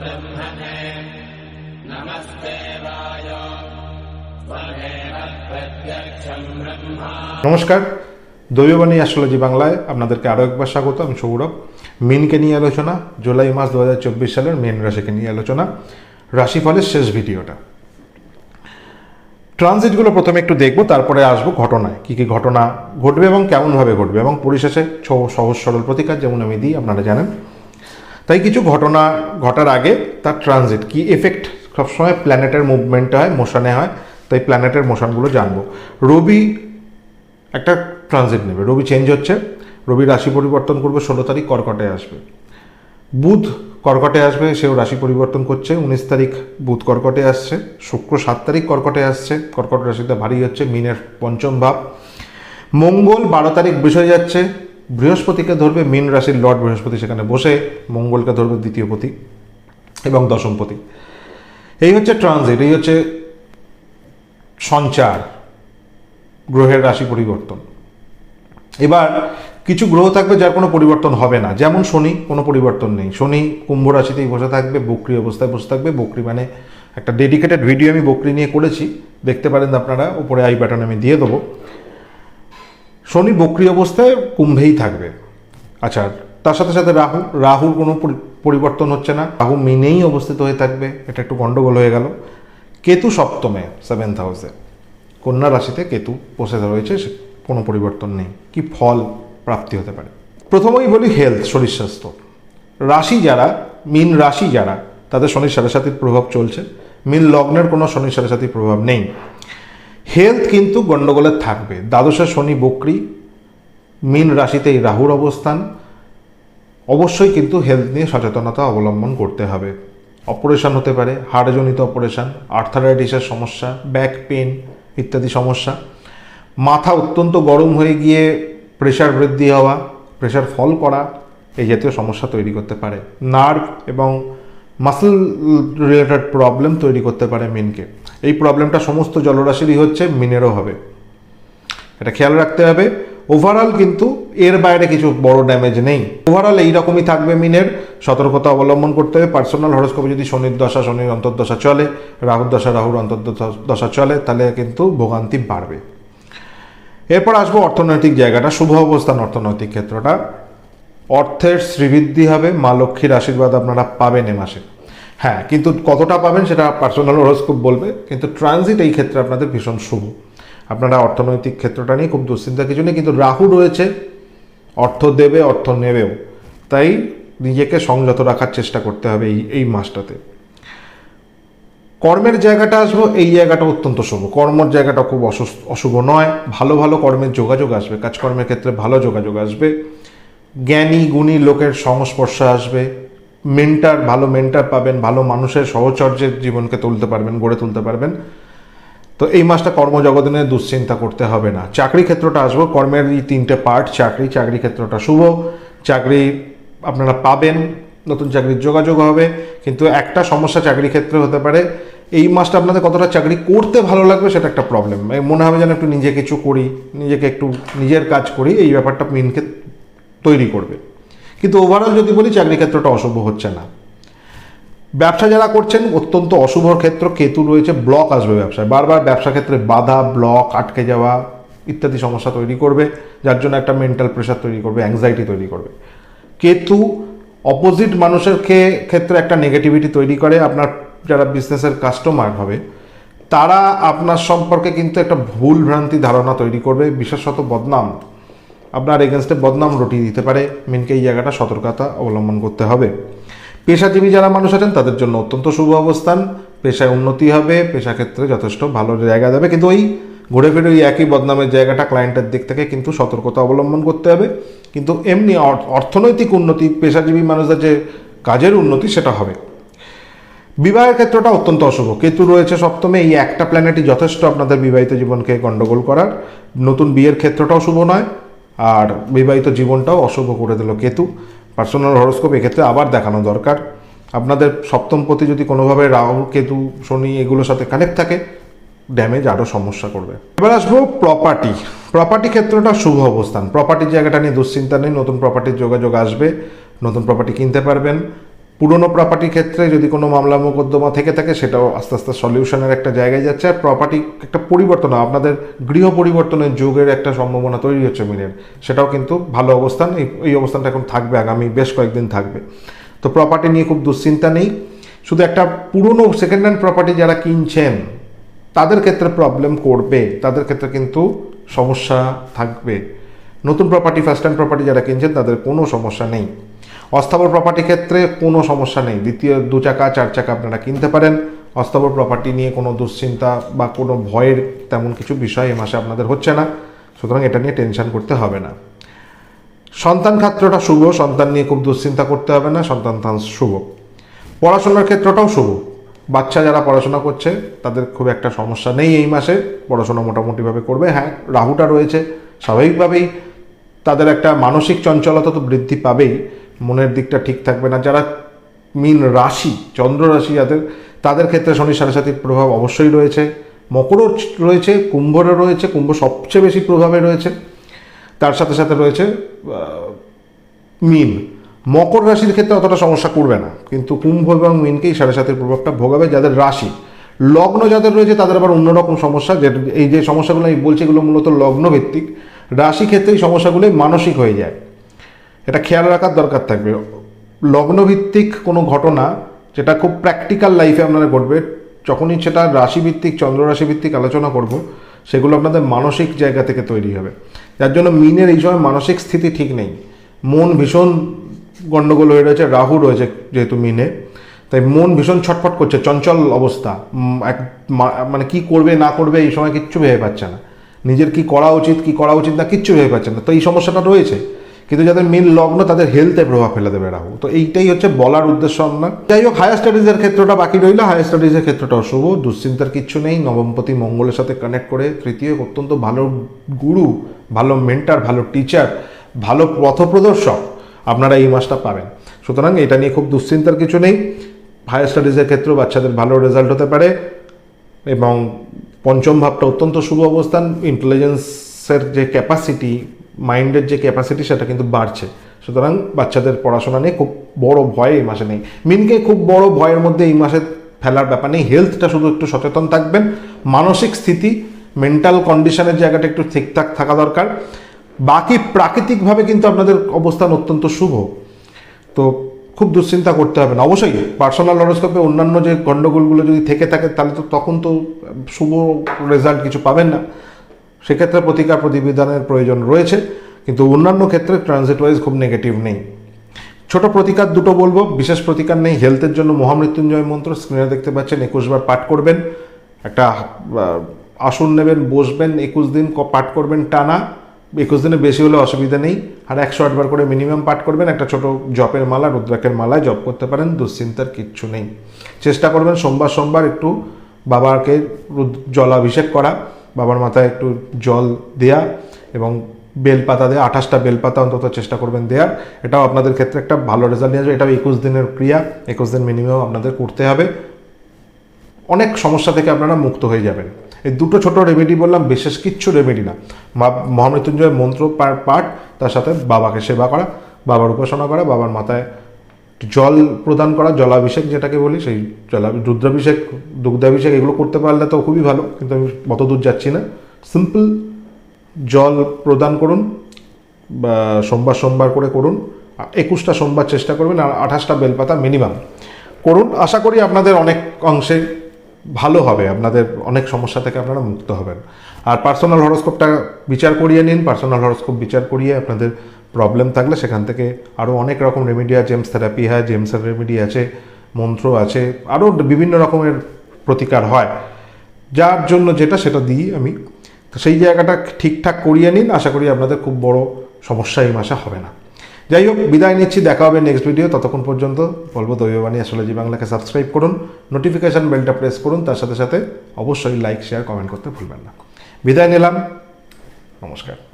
ब्रह्मणे नमस्ते वायो त्वमेव प्रत्यक्षम् ब्रह्मा নমস্কার দৈববাণী অ্যাস্ট্রোলজি বাংলায় আপনাদেরকে আরও একবার স্বাগত আমি সৌরভ মিনকে নিয়ে আলোচনা জুলাই মাস দু সালের মেন রাশিকে নিয়ে আলোচনা রাশিফলের শেষ ভিডিওটা ট্রানজিটগুলো প্রথমে একটু দেখব তারপরে আসবো ঘটনায় কী কী ঘটনা ঘটবে এবং কেমনভাবে ঘটবে এবং পরিশেষে ছ- সহজ সরল প্রতিকার যেমন আমি দিই আপনারা জানেন তাই কিছু ঘটনা ঘটার আগে তার ট্রানজিট কি এফেক্ট সবসময় প্ল্যানেটের মুভমেন্টে হয় মোশনে হয়, তাই প্ল্যানেটের মোশনগুলো জানব। রবি একটা ট্রানজিট নেবে। রবি চেঞ্জ হচ্ছে। রবি রাশি পরিবর্তন করবে, ষোলো তারিখ কর্কটে আসবে। বুধ কর্কটে আসবে, সেও রাশি পরিবর্তন করছে। উনিশ তারিখ বুধ কর্কটে আসছে, শুক্র সাত তারিখ কর্কটে আসছে। কর্কট রাশিতে ভারী হচ্ছে, মিনের পঞ্চম ভাব। মঙ্গল বারো তারিখ বিষয় যাচ্ছে। বৃহস্পতিকে ধরবে, মিন রাশির লর্ড বৃহস্পতি সেখানে বসে, মঙ্গলকে ধরবে দ্বিতীয় পতি এবং দশম পতি। এই হচ্ছে ট্রানজিট এই হচ্ছে সঞ্চার, গ্রহের রাশি পরিবর্তন। এবার কিছু গ্রহ থাকবে যার কোনো পরিবর্তন হবে না। যেমন শনি, কোনো পরিবর্তন নেই। শনি কুম্ভ রাশিতেই বসে থাকবে, বকরি অবস্থায় বসে থাকবে। বকরি মানে একটা ডেডিকেটেড ভিডিও আমি বকরি নিয়ে করেছি। দেখতে পারেন আপনারা, উপরে আই বাটন আমি দিয়ে দেবো। শনি বকরি অবস্থায় কুম্ভেই থাকবে। আচ্ছা তার সাথে সাথে রাহু, রাহুর কোনো পরিবর্তন হচ্ছে না। রাহু মিনেই অবস্থিত হয়ে থাকবে, এটা একটু গন্ডগোল হয়ে গেল। কেতু সপ্তমে সেভেন্থ হাউসে কন্যা রাশিতে কেতু বসে রয়েছে কোনো পরিবর্তন নেই। কি ফল প্রাপ্তি হতে পারে? প্রথমেই বলি হেলথ শরীর স্বাস্থ্য। রাশি যারা, মিন রাশি যারা, তাদের শনি সাথীর প্রভাব চলছে। মিন লগ্নের কোনো শনির শনি সাথীর প্রভাব নেই। হেলথ কিন্তু গণ্ডগোলের থাকবে। দ্বাদশে শনি বকরি, মিন রাশিতে এই রাহুর অবস্থান। অবশ্যই কিন্তু হেলথ নিয়ে সচেতনতা অবলম্বন করতে হবে। অপারেশন হতে পারে, হাড়জনিত অপারেশন আর্থারাইটিসের সমস্যা ব্যাক পেন ইত্যাদি সমস্যা। মাথা অত্যন্ত গরম হয়ে গিয়ে প্রেশার বৃদ্ধি হওয়া প্রেশার ফল করা, এই জাতীয় সমস্যা তৈরি করতে পারে। নার্ভ এবং মাসল রিলেটেড প্রবলেম তৈরি করতে পারে মিনকে। এই প্রবলেমটা সমস্ত জলরাশিরই হচ্ছে, মিনেরও হবে। এটা খেয়াল রাখতে হবে। ওভারঅল কিন্তু এর বাইরে কিছু বড় ড্যামেজ নেই। ওভারঅল এইরকমই থাকবে মিনের। সতর্কতা অবলম্বন করতে হবে। পার্সোনাল হরস্কোপে যদি শনির দশা, শনির অন্তর্দশা চলে, রাহুর দশা, রাহুর অন্তর্দশা চলে, তাহলে কিন্তু ভোগান্তি বাড়বে। এরপর আসব অর্থনৈতিক জায়গাটা। শুভ অবস্থান অর্থনৈতিক ক্ষেত্রটা। অর্থের শ্রীবৃদ্ধি হবে। মা লক্ষ্মীর আশীর্বাদ আপনারা পাবেন এ মাসে। হ্যাঁ কিন্তু কতটা পাবেন সেটা পার্সোনাল হরস্কোপ বলবে, কিন্তু ট্রানজিট এই ক্ষেত্রে আপনাদের ভীষণ শুভ। আপনারা অর্থনৈতিক ক্ষেত্রটা নিয়ে খুব দুশ্চিন্তা, কিছু নেই, কিন্তু রাহু রয়েছে, অর্থ দেবে, অর্থ নেবেও। তাই নিজেকে সংযত রাখার চেষ্টা করতে হবে এই এই মাসটাতে। কর্মের জায়গাটা আসব, এই জায়গাটা অত্যন্ত শুভ। কর্মর জায়গাটা খুব অশুভ নয়, ভালো ভালো কর্মের যোগাযোগ আসবে। কাজকর্মের ক্ষেত্রে ভালো যোগাযোগ আসবে। জ্ঞানী, গুণী লোকের সংস্পর্শ আসবে। মেন্টার ভালো মেন্টার পাবেন, ভালো মানুষের সহচর্যের জীবনকে তুলতে পারবেন, গড়ে তুলতে পারবেন। তো এই মাসটা কর্মজগতে নিয়ে দুশ্চিন্তা করতে হবে না। চাকরি ক্ষেত্রটা আসব, কর্মের এই তিনটে পার্ট চাকরি চাকরি ক্ষেত্রটা শুভ। চাকরি আপনারা পাবেন, নতুন চাকরির যোগাযোগ হবে, কিন্তু একটা সমস্যা চাকরি ক্ষেত্রে হতে পারে, এই মাসটা আপনাদের কতটা চাকরি করতে ভালো লাগবে সেটা একটা প্রবলেম মনে হবে যেন একটু নিজে কিছু করি, নিজেকে একটু নিজের কাজ করি, এই ব্যাপারটা মিনকে তৈরি করবে। কিন্তু ওভারঅল যদি বলি, চাকরি ক্ষেত্রটা অশুভ হচ্ছে না। ব্যবসা যারা করছেন, অত্যন্ত অশুভ ক্ষেত্র, কেতু রয়েছে ব্লক আসবে ব্যবসায়। বারবার ব্যবসা ক্ষেত্রে বাধা ব্লক আটকে যাওয়া ইত্যাদি সমস্যা তৈরি করবে, যার জন্য একটা মেন্টাল প্রেশার তৈরি করবে অ্যাংজাইটি তৈরি করবে। কেতু অপোজিট মানুষের ক্ষেত্রে একটা নেগেটিভিটি তৈরি করে। আপনার যারা বিজনেসের কাস্টমার হবে, তারা আপনার সম্পর্কে কিন্তু একটা ভুল ভ্রান্তি ধারণা তৈরি করবে, বিশেষত বদনাম। আপনার এগেনস্টে বদনাম রটিয়ে দিতে পারে। মিনকে এই জায়গাটা সতর্কতা অবলম্বন করতে হবে। পেশাজীবী যারা মানুষ আছেন, তাদের জন্য অত্যন্ত শুভ অবস্থান। পেশায় উন্নতি হবে, পেশা ক্ষেত্রে যথেষ্ট ভালো জায়গা দেবে কিন্তু ওই ঘুরে ফিরে ওই একই বদনামের জায়গাটা ক্লায়েন্টের দিক থেকে কিন্তু সতর্কতা অবলম্বন করতে হবে। কিন্তু এমনি অর্থনৈতিক উন্নতি, পেশাজীবী মানুষদের যে কাজের উন্নতি, সেটা হবে। বিবাহের ক্ষেত্রটা অত্যন্ত অশুভ। কেতু রয়েছে সপ্তমে, এই একটা প্ল্যানেটই যথেষ্ট আপনাদের বিবাহিত জীবনকে গণ্ডগোল করার। নতুন বিয়ের ক্ষেত্রটাও শুভ নয়। আর বিবাহিত জীবনটাও অশুভ করে দিল কেতু। পার্সোনাল হরস্কোপ এক্ষেত্রে আবার দেখানো দরকার। আপনাদের সপ্তম প্রতি যদি কোনোভাবে রাহু, কেতু, শনি এগুলোর সাথে কানেক্ট থাকে ড্যামেজ আরও সমস্যা করবে। এবার আসব প্রপার্টি প্রপার্টি ক্ষেত্রটা শুভ অবস্থান। প্রপার্টির জায়গাটা নিয়ে দুশ্চিন্তা নেই, নতুন প্রপার্টির যোগাযোগ আসবে, নতুন প্রপার্টি কিনতে পারবেন পুরনো প্রপার্টির ক্ষেত্রে যদি কোনো মামলা মোকদ্দমা থেকে থাকে, সেটাও আস্তে আস্তে সলিউশনের একটা জায়গায় যাচ্ছে। আর প্রপার্টি একটা পরিবর্তন, আপনাদের গৃহ পরিবর্তনের যুগের একটা সম্ভাবনা তৈরি হচ্ছে মিনের। সেটাও কিন্তু ভালো অবস্থান। এই এই অবস্থানটা এখন থাকবে, আগামী বেশ কয়েকদিন থাকবে। তো প্রপার্টি নিয়ে খুব দুশ্চিন্তা নেই। শুধু একটা পুরনো সেকেন্ড হ্যান্ড প্রপার্টি যারা কিনছেন, তাদের ক্ষেত্রে প্রবলেম করবে। তাদের ক্ষেত্রে কিন্তু সমস্যা থাকবে। নতুন প্রপার্টি ফার্স্ট হ্যান্ড প্রপার্টি যারা কিনছেন, তাদের কোনো সমস্যা নেই। অস্থাবর প্রপার্টি ক্ষেত্রে কোনো সমস্যা নেই। দ্বিতীয় দু চাকা, চার চাকা আপনারা কিনতে পারেন। অস্থাবর প্রপার্টি নিয়ে কোনো দুশ্চিন্তা বা কোনো ভয়ের তেমন কিছু বিষয় এ মাসে আপনাদের হচ্ছে না। সুতরাং এটা নিয়ে টেনশন করতে হবে না। সন্তান ক্ষেত্রটা শুভ। সন্তান নিয়ে খুব দুশ্চিন্তা করতে হবে না। সন্তান তান শুভ। পড়াশোনার ক্ষেত্রটাও শুভ। বাচ্চা যারা পড়াশোনা করছে, তাদের খুব একটা সমস্যা নেই এই মাসে। পড়াশোনা মোটামুটিভাবে করবে। হ্যাঁ রাহুটা রয়েছে। স্বাভাবিকভাবেই তাদের একটা মানসিক চঞ্চলতা তো বৃদ্ধি পাবেই। মনের দিকটা ঠিক থাকবে না। যারা মিন রাশি, চন্দ্র রাশি যাদের, তাদের ক্ষেত্রে শনি সাড়ে সাতির প্রভাব অবশ্যই রয়েছে। মকরও রয়েছে, কুম্ভরও রয়েছে, কুম্ভ সবচেয়ে বেশি প্রভাবে রয়েছে। তার সাথে সাথে রয়েছে মিন। মকর রাশির ক্ষেত্রে অতটা সমস্যা করবে না। কিন্তু কুম্ভ এবং মিনকেই সাড়ে সাতের প্রভাবটা ভোগাবে যাদের রাশি। লগ্ন যাদের রয়েছে, তাদের আবার অন্যরকম সমস্যা। যে, এই যে সমস্যাগুলো আমি বলছি, এগুলো মূলত লগ্নভিত্তিক। রাশি ক্ষেত্রে এই সমস্যাগুলো মানসিক হয়ে যায়। এটা খেয়াল রাখার দরকার থাকবে। লগ্নভিত্তিক কোনো ঘটনা যেটা খুব প্র্যাকটিক্যাল লাইফে আপনারা ঘটবে, যখনই সেটা রাশিভিত্তিক চন্দ্র রাশিভিত্তিক আলোচনা করব, সেগুলো আপনাদের মানসিক জায়গা থেকে তৈরি হবে। যার জন্য মিনের এই সময় মানসিক স্থিতি ঠিক নেই। মন ভীষণ গণ্ডগোল হয়ে রয়েছে, রাহু রয়েছে যেহেতু মিনে, তাই মন ভীষণ ছটফট করছে, চঞ্চল অবস্থা। এক মানে কি করবে, না করবে, এই সময় কিচ্ছু ভেবে পাচ্ছে না। নিজের কি করা উচিত, কি করা উচিত না, কিচ্ছু ভেবে পাচ্ছে না। তো এই সমস্যাটা রয়েছে। কিন্তু যাদের মিল লগ্ন, তাদের হেলথে প্রভাব ফেলে দেবে রাহু। তো এইটাই হচ্ছে বলার উদ্দেশ্য আপনার যাই হোক হায়ার স্টাডিজের ক্ষেত্রটা বাকি রইল। হায়ার স্টাডিজের ক্ষেত্রটাও শুভ। দুশ্চিন্তার কিচ্ছু নেই। নবমপতি মঙ্গলের সাথে কানেক্ট করে তৃতীয়, অত্যন্ত ভালো গুরু, ভালো মেন্টার ভালো টিচার ভালো পথপ্রদর্শক আপনারা এই মাসটা পাবেন। সুতরাং এটা নিয়ে খুব দুশ্চিন্তার কিছু নেই। হায়ার স্টাডিজের ক্ষেত্রেও বাচ্চাদের ভালো রেজাল্ট হতে পারে এবং পঞ্চম ভাবটা অত্যন্ত শুভ অবস্থান। ইন্টেলিজেন্সের যে ক্যাপাসিটি মাইন্ডের যে ক্যাপাসিটি সেটা কিন্তু বাড়ছে। সুতরাং বাচ্চাদের পড়াশোনা নিয়ে খুব বড় ভয় এই মাসে নেই। মিনকে খুব বড় ভয়ের মধ্যে এই মাসে ফেলার ব্যাপার নেই। হেলথটা শুধু একটু সচেতন থাকবেন। মানসিক স্থিতি মেন্টাল কন্ডিশনের জায়গাটা একটু ঠিকঠাক থাকা দরকার। বাকি প্রাকৃতিকভাবে কিন্তু আপনাদের অবস্থান অত্যন্ত শুভ। তো খুব দুশ্চিন্তা করতে হবে না। অবশ্যই পার্সোনাল হরোস্কোপে অন্যান্য যে গণ্ডগোলগুলো যদি থেকে থাকে, তাহলে তো তখন তো শুভ রেজাল্ট কিছু পাবেন না। সেক্ষেত্রে প্রতিকার প্রতিবিধানের প্রয়োজন রয়েছে, কিন্তু অন্যান্য ক্ষেত্রে ট্রানজিট ওয়াইজ খুব নেগেটিভ নেই। ছোট প্রতিকার দুটো বলব, বিশেষ প্রতিকার নেই হেলথের জন্য মহামৃত্যুঞ্জয় মন্ত্র স্ক্রিনে দেখতে পাচ্ছেন একুশবার পাঠ করবেন, একটা আসন নেবেন, বসবেন, একুশ দিন পাঠ করবেন টানা, একুশ দিনে বেশি হলে অসুবিধা নেই, আর একশো আটবার করে মিনিমাম পাঠ করবেন, একটা ছোট জপের মালা, রুদ্রাক্ষের মালায় জপ করতে পারেন, দুশ্চিন্তার কিচ্ছু নেই। চেষ্টা করবেন, সোমবার সোমবার একটু বাবাকে জলাভিষেক করা বাবার মাথায় একটু জল দেয়া এবং বেলপাতা দেওয়া আঠাশটা বেলপাতা অন্তত চেষ্টা করবেন দেওয়ার এটাও আপনাদের ক্ষেত্রে একটা ভালো রেজাল্ট নিয়ে আসবে। এটাও একুশ দিনের ক্রিয়া, একুশ দিন মিনিমাম আপনাদের করতে হবে। অনেক সমস্যা থেকে আপনারা মুক্ত হয়ে যাবেন। এই দুটো ছোট রেমেডি বললাম, বিশেষ কিচ্ছু রেমেডি না। মা- মহামৃত্যুঞ্জয় মন্ত্র পাঠ, তার সাথে বাবাকে সেবা করা, বাবার উপাসনা করা, বাবার মাথায় জল প্রদান করা, জলাভিষেক যেটাকে বলি, সেই জলা, রুদ্রাভিষেক, দুগ্ধাভিষেক, এগুলো করতে পারলে তো খুবই ভালো, কিন্তু আমি অত দূর যাচ্ছি না। সিম্পল জল প্রদান করুন, বা সোমবার সোমবার করে করুন, একুশটা সোমবার চেষ্টা করবেন, আর আঠাশটা বেলপাতা মিনিমাম করুন। আশা করি আপনাদের অনেক অংশে ভালো হবে, আপনাদের অনেক সমস্যা থেকে আপনারা মুক্ত হবেন। আর পার্সোনাল হরস্কোপটা বিচার করিয়ে নিন পার্সোনাল হরস্কোপ বিচার করিয়ে আপনাদের প্রবলেম থাকলে সেখান থেকে আরও অনেক রকম রেমেডি আছে জেমস থেরাপি হয় জেমসের রেমেডি আছে, মন্ত্র আছে আরও বিভিন্ন রকমের প্রতিকার হয়। যার জন্য যেটা সেটা দিই আমি। তো সেই জায়গাটা ঠিকঠাক করিয়ে নিন, আশা করি আপনাদের খুব বড় সমস্যা এই মাসে হবে না। যাই হোক, বিদায় নিচ্ছি, দেখা হবে নেক্সট ভিডিও ততক্ষণ পর্যন্ত বলব দৈববাণী অ্যাস্ট্রোলজি বাংলাকে সাবস্ক্রাইব করুন নোটিফিকেশান বেলটা প্রেস করুন, তার সাথে সাথে অবশ্যই লাইক শেয়ার কমেন্ট করতে ভুলবেন না। বিদায় নিলাম, নমস্কার।